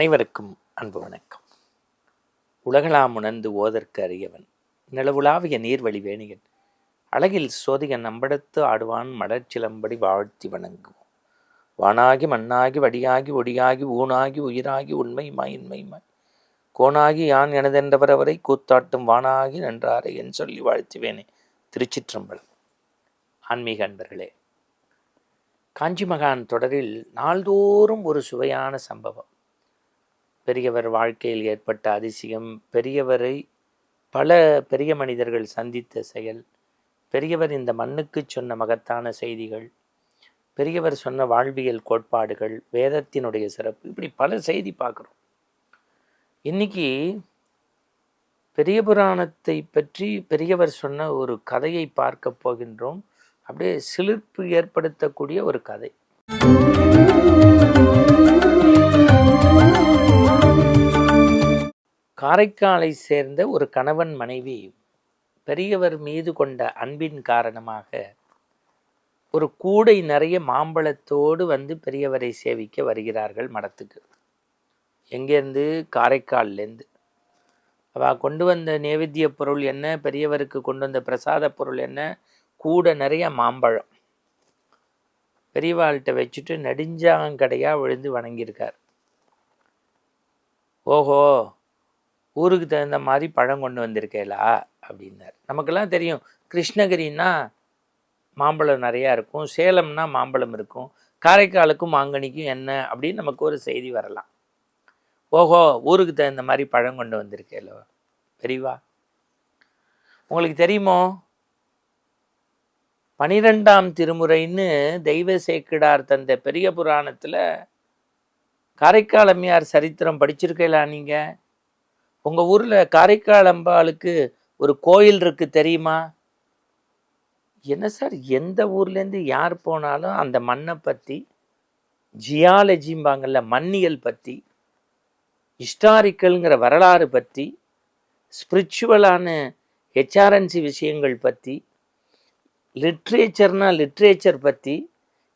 அனைவருக்கும் அன்பு வணக்கம். உலகளாம் உணர்ந்து ஓதற்கு அறியவன் நிலவுலாவிய நீர்வழி வேணியன் அழகில் சோதிகன் நம்படத்து ஆடுவான் மலர்ச்சிலம்படி வாழ்த்தி வணங்குவோம். வானாகி மண்ணாகி வடியாகி ஒடியாகி ஊனாகி உயிராகி உண்மைமாய் இன்மைமாய் கோணாகி யான் எனதென்றவரவரை கூத்தாட்டும் வானாகி நன்றாரை என் சொல்லி வாழ்த்துவேனே திருச்சிற்றம்பலம். ஆன்மீக அன்பர்களே காஞ்சி மகான் தொடரில் நாள்தோறும் ஒரு சுவையான சம்பவம். பெரியவர் வாழ்க்கையில் ஏற்பட்ட அதிசயம் பெரியவரை பல பெரிய மனிதர்கள் சந்தித்த செயல் பெரியவர் இந்த மண்ணுக்கு சொன்ன மகத்தான செய்திகள் பெரியவர் சொன்ன வாழ்வியல் கோட்பாடுகள் வேதத்தினுடைய சிறப்பு இப்படி பல செய்தி பார்க்குறோம். இன்னைக்கு பெரிய புராணத்தை பற்றி பெரியவர் சொன்ன ஒரு கதையை பார்க்க போகின்றோம். அப்படியே சிலிர்ப்பு ஏற்படுத்தக்கூடிய ஒரு கதை. காரைக்காலை சேர்ந்த ஒரு கணவன் மனைவி பெரியவர் மீது கொண்ட அன்பின் காரணமாக ஒரு கூடை நிறைய மாம்பழத்தோடு வந்து பெரியவரை சேவிக்க வருகிறார்கள் மடத்துக்கு. எங்கேருந்து? காரைக்கால்லேருந்து. அவள் கொண்டு வந்த நேவேத்திய பொருள் என்ன? பெரியவருக்கு கொண்டு வந்த பிரசாத பொருள் என்ன? கூட நிறைய மாம்பழம். பெரியவாள்கிட்ட வச்சுட்டு நெடுஞ்சாங்கடையாக விழுந்து வணங்கியிருக்கார். ஓஹோ! ஊருக்கு தகுந்த மாதிரி பழம் கொண்டு வந்திருக்கேலா? அப்படின்னார். நமக்கெல்லாம் தெரியும். கிருஷ்ணகிரின்னா மாம்பழம் நிறையா இருக்கும். சேலம்னா மாம்பழம் இருக்கும். காரைக்காலுக்கும் மாங்கனிக்கும் என்ன? அப்படின்னு நமக்கு ஒரு செய்தி வரலாம். ஓஹோ ஊருக்கு தகுந்த மாதிரி பழம் கொண்டு வந்திருக்கேலோ? பெரியவா? உங்களுக்கு தெரியுமோ? பனிரெண்டாம் திருமுறைன்னு தெய்வ சேக்கிடார் தந்த பெரிய புராணத்தில் காரைக்கால் அம்மையார் சரித்திரம் படிச்சிருக்கீங்களா நீங்கள் உங்கள் ஊரில் காரைக்கால் அம்பாளுக்கு ஒரு கோயில் இருக்கு தெரியுமா? என்ன சார் எந்த ஊர்லேருந்து யார் போனாலும் அந்த மண்ணை பற்றி ஜியாலஜிம்பாங்கல்ல மண்ணியல் பற்றி ஹிஸ்டாரிக்கல்ங்கிற வரலாறு பற்றி ஸ்பிரிச்சுவலான ஹெச்ஆர்என்சி விஷயங்கள் பற்றி லிட்ரேச்சர்னால் லிட்ரேச்சர் பற்றி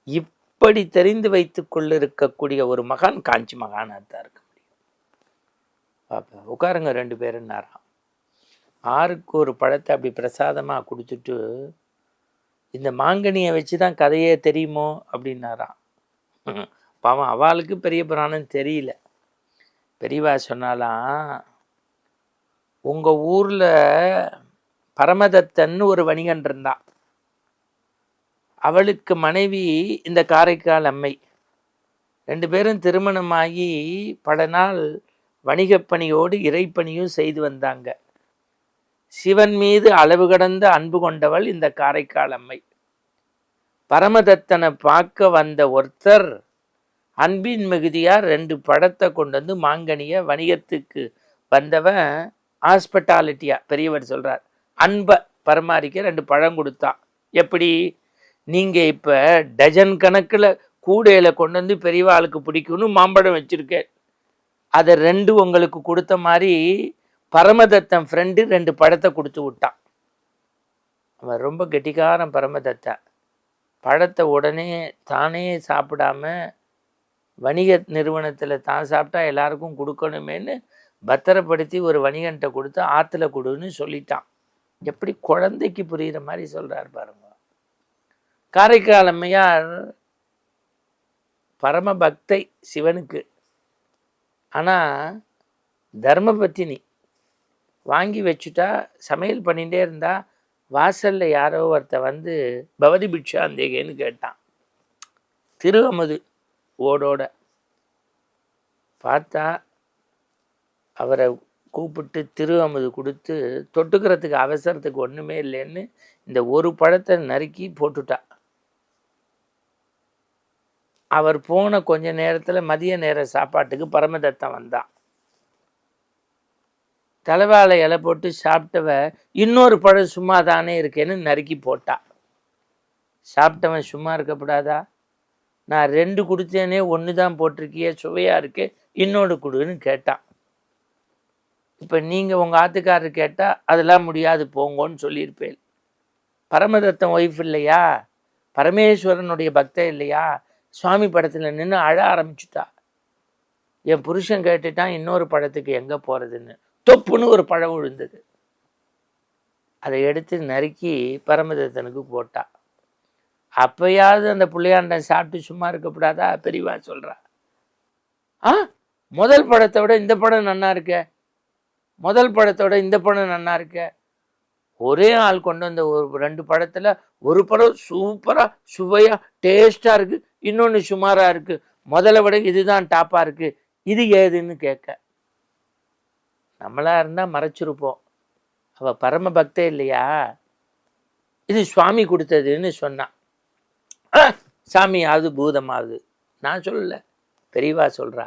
இப்படி தெரிந்து வைத்து கொண்டிருக்கக்கூடிய ஒரு மகான் காஞ்சி மகானாக தான் இருக்கு. பார்ப்பேன். பாப்பா உட்காருங்க ரெண்டு பேருன்னாராம் ஆறுக்கு ஒரு பழத்தை அப்படி பிரசாதமாக கொடுத்துட்டு இந்த மாங்கனியை வச்சு தான் கதையே தெரியுமோ? அப்படின்னாராம். பாவம் அவளுக்கு பெரிய புராணம் தெரியல. பெரியவா சொன்னாலாம் உங்கள் ஊரில் பரமதத்தன்னு ஒரு வணிகன் இருந்தான். அவளுக்கு மனைவி இந்த காரைக்கால் அம்மை. ரெண்டு பேரும் திருமணமாகி பல நாள் வணிகப்பணியோடு இறைப்பணியும் செய்து வந்தாங்க. சிவன் மீது அளவு கடந்த அன்பு கொண்டவள் இந்த காரைக்கால் அம்மை. பரமதத்தனை பார்க்க வந்த ஒருத்தர் அன்பின் மிகுதியார் ரெண்டு படத்தை கொண்டு வந்து மாங்கனிய வணிகத்துக்கு வந்தவன் ஹாஸ்பிட்டாலிட்டியா பெரியவர் சொல்கிறார் அன்பை பரமாரிக்க ரெண்டு பழம் கொடுத்தான் எப்படி? நீங்கள் இப்போ டஜன் கணக்கில் கூடையில் கொண்டு வந்து பெரியவாளுக்கு பிடிக்கும்னு மாம்பழம் வச்சுருக்கேன் அதை ரெண்டு உங்களுக்கு கொடுத்த மாதிரி பரமதத்தன் ஃப்ரெண்டு ரெண்டு பழத்தை கொடுத்து விட்டான். அவன் ரொம்ப கெட்டிக்காரன் பரமதத்தன் பழத்தை உடனே தானே சாப்பிடாம வணிக நிறுவனத்தில் தான் சாப்பிட்டா எல்லாருக்கும் கொடுக்கணுமேன்னு பத்திரப்படுத்தி ஒரு வணிகன்ட்ட கொடுத்து ஆற்றுல கொடுன்னு சொல்லிட்டான். எப்படி குழந்தைக்கு புரிகிற மாதிரி சொல்கிறார் பாருங்க. காரைக்கால் அம்மையார் பரமபக்தை சிவனுக்கு ஆனால் தர்மபத்தினி வாங்கி வச்சுட்டா சமையல் பண்ணிகிட்டே இருந்தால் வாசலில் யாரோ ஒருத்த வந்து பவதி பிக்ஷா அந்தேகேன்னு கேட்டான். திரு ஓடோட. பார்த்தா அவரை கூப்பிட்டு திரு அமுது கொடுத்து தொட்டுக்கிறதுக்கு அவசரத்துக்கு ஒன்றுமே இல்லைன்னு இந்த ஒரு பழத்தை நறுக்கி போட்டுட்டா. அவர் போன கொஞ்ச நேரத்தில் மதிய நேர சாப்பாட்டுக்கு பரமதத்தன் வந்தான். தலைவாழை இலை போட்டு சாப்பிட்டவ இன்னொரு பழம் சும்மா தானே இருக்கேன்னு நறுக்கி போட்டா. சாப்பிட்டவன் சும்மா இருக்கக்கூடாதா? நான் ரெண்டு கொடுத்தேனே ஒன்று தான் போட்டிருக்கியே சுவையாக இருக்கு இன்னொன்று கொடுன்னு கேட்டான். இப்போ நீங்கள் உங்கள் ஆத்துக்காரர் கேட்டால் அதெல்லாம் முடியாது போங்கன்னு சொல்லியிருப்பேன். பரமதத்தன் ஒய்ஃப் இல்லையா? பரமேஸ்வரனுடைய பக்தன் இல்லையா? சுவாமி படத்தில் நின்று அழ ஆரம்பிச்சுட்டா. என் புருஷன் கேட்டுட்டான் இன்னொரு படத்துக்கு எங்கே போகிறதுன்னு தொப்புன்னு ஒரு பழம் விழுந்தது. அதை எடுத்து நறுக்கி பரமதத்தனுக்கு போட்டா. அப்பயாவது அந்த பிள்ளையாண்டன் சாப்பிட்டு சும்மா இருக்கக்கூடாதா? பெரியவா சொல்கிறா ஆ முதல் படத்தை விட இந்த படம் நல்லா இருக்க. முதல் படத்தோட இந்த படம் நல்லா இருக்க. ஒரே ஆள் கொண்டு வந்த ஒரு ரெண்டு படத்தில் ஒரு படம் சூப்பராக சுவையாக டேஸ்ட்டாக இருக்குது இன்னொன்று சுமாராக இருக்குது முதல்ல விட இதுதான் டாப்பாக இருக்குது இது ஏதுன்னு கேட்க. நம்மளாக இருந்தால் மறைச்சிருப்போம். அவள் பரம பக்தே இல்லையா? இது சுவாமி கொடுத்ததுன்னு சொன்னான் "ஆ, சாமியாவது பூதமாவது. நான் சொல்லல. பெரியவா சொல்கிறா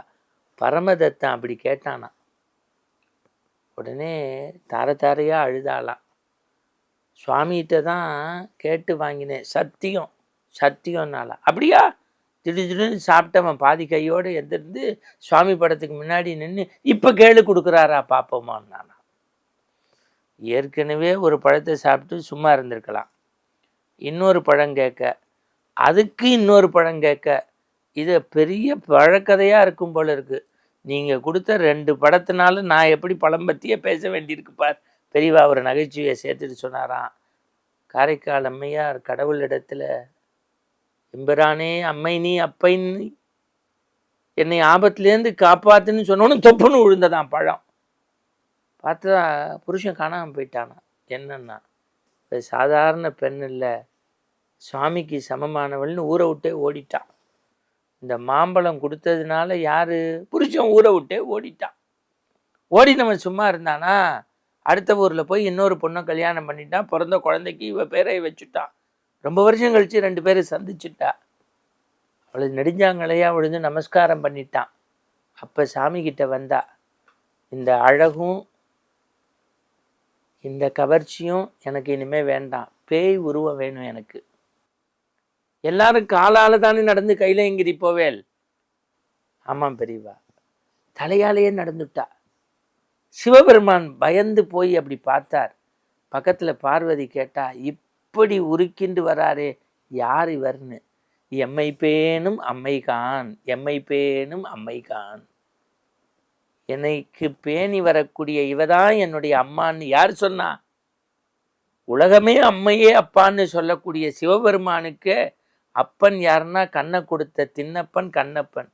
பரமதத்தன் அப்படி கேட்டானா. உடனே தார தாரையாக அழுதாலாம் சுவாமிகிட்ட தான் கேட்டு வாங்கினேன். சத்தியம் சத்தியம்னால. அப்படியா? திடீர் திடீர்னு சாப்பிட்டவன் பாதி கையோடு எந்திருந்து சுவாமி படத்துக்கு முன்னாடி நின்று இப்போ கேளு கொடுக்குறாரா பார்ப்போமான்னானா ஏற்கனவே ஒரு பழத்தை சாப்பிட்டு சும்மா இருந்திருக்கலாம். இன்னொரு பழம் கேட்க அதுக்கு இன்னொரு பழம் கேட்க இது பெரிய பழக்கதையாக இருக்கும் போல இருக்கு. நீங்கள் கொடுத்த ரெண்டு படத்தினால நான் எப்படி பழம் பற்றியே பேச வேண்டியிருக்கு பார். பெரியவா ஒரு நகைச்சுவையை சேர்த்துட்டு சொன்னாராம். காரைக்கால் அம்மையார் கடவுள் இடத்துல எம்பரானே அம்மை நீ அப்பை நீ என்னை ஆபத்துலேருந்து காப்பாத்துன்னு சொன்னோன்னு தொப்புன்னு விழுந்ததான் பழம். பார்த்தா புருஷன் காணாமல் போயிட்டானா என்னன்னா சாதாரண பெண் இல்லை. சுவாமிக்கு சமமானவள்னு ஊரை விட்டே ஓடிட்டான் இந்த மாம்பழம் கொடுத்ததுனால யார்? புருஷன் ஊரை விட்டே ஓடிட்டான் ஓடினவன் சும்மா இருந்தானா? அடுத்த ஊரில் போய் இன்னொரு பொண்ணை கல்யாணம் பண்ணிட்டான் பிறந்த குழந்தைக்கு இவ பேரை வச்சுட்டான் ரொம்ப வருஷம் கழித்து ரெண்டு பேரும் சந்திச்சுட்டா. அவளை நெடுஞ்சாங்கலையா விழுந்து நமஸ்காரம் பண்ணிட்டான் அப்போ சாமி கிட்ட வந்தா. இந்த அழகும் இந்த கவர்ச்சியும் எனக்கு இனிமேல் வேண்டாம். பேய் உருவம் வேணும் எனக்கு. எல்லாரும் காலால தானே நடந்து கைலங்கிரி போவேல் ஆமாம் பெரியவா. தலையாலேயே நடந்துட்டா. சிவபெருமான் பயந்து போய் அப்படி பார்த்தார். பக்கத்துல பார்வதி கேட்டா இப்படி உருக்கிண்டு வராரே யார் இவர்னு? எம்மை பேணும் அம்மைகான் எம்மை பேணும் அம்மைகான் என்னைக்கு பேணி வரக்கூடிய இவதான் என்னுடைய அம்மான்னு யார் சொன்னா? உலகமே அம்மையே அப்பான்னு சொல்லக்கூடிய சிவபெருமானுக்கு அப்பன் யாருன்னா கண்ணை கொடுத்த தின்னப்பன் கண்ணப்பன்.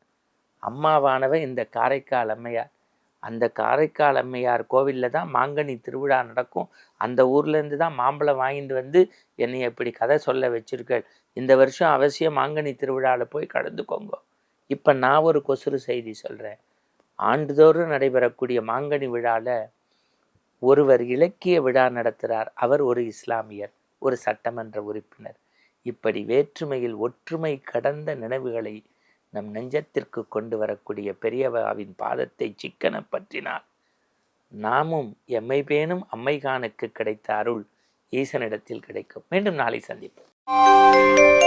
அம்மாவானவன் இந்த காரைக்கால் அம்மையார். அந்த காரைக்கால் அம்மையார் கோவிலில் தான் மாங்கனி திருவிழா நடக்கும். அந்த ஊர்லேருந்து தான் மாம்பழம் வாங்கிட்டு வந்து என்னை இப்படி கதை சொல்ல வச்சிருக்கள். இந்த வருஷம் அவசியம் மாங்கனி திருவிழாவில் போய் கலந்துக்கோங்க. இப்போ நான் ஒரு கொசுறு செய்தி சொல்கிறேன் ஆண்டுதோறும் நடைபெறக்கூடிய மாங்கனி விழாவில் ஒருவர் இலக்கிய விழா நடத்துகிறார் அவர் ஒரு இஸ்லாமியர் ஒரு சட்டமன்ற உறுப்பினர். இப்படி வேற்றுமையில் ஒற்றுமை கடந்த நினைவுகளை நம் நெஞ்சத்திற்கு கொண்டு வரக்கூடிய பெரியவாவின் பாதத்தை சிக்கன பற்றினால் நாமும் எம்மை பேணும் அம்மைகானுக்கு கிடைத்த அருள் ஈசனிடத்தில் கிடைக்கும். மீண்டும் நாளை சந்திப்போம்.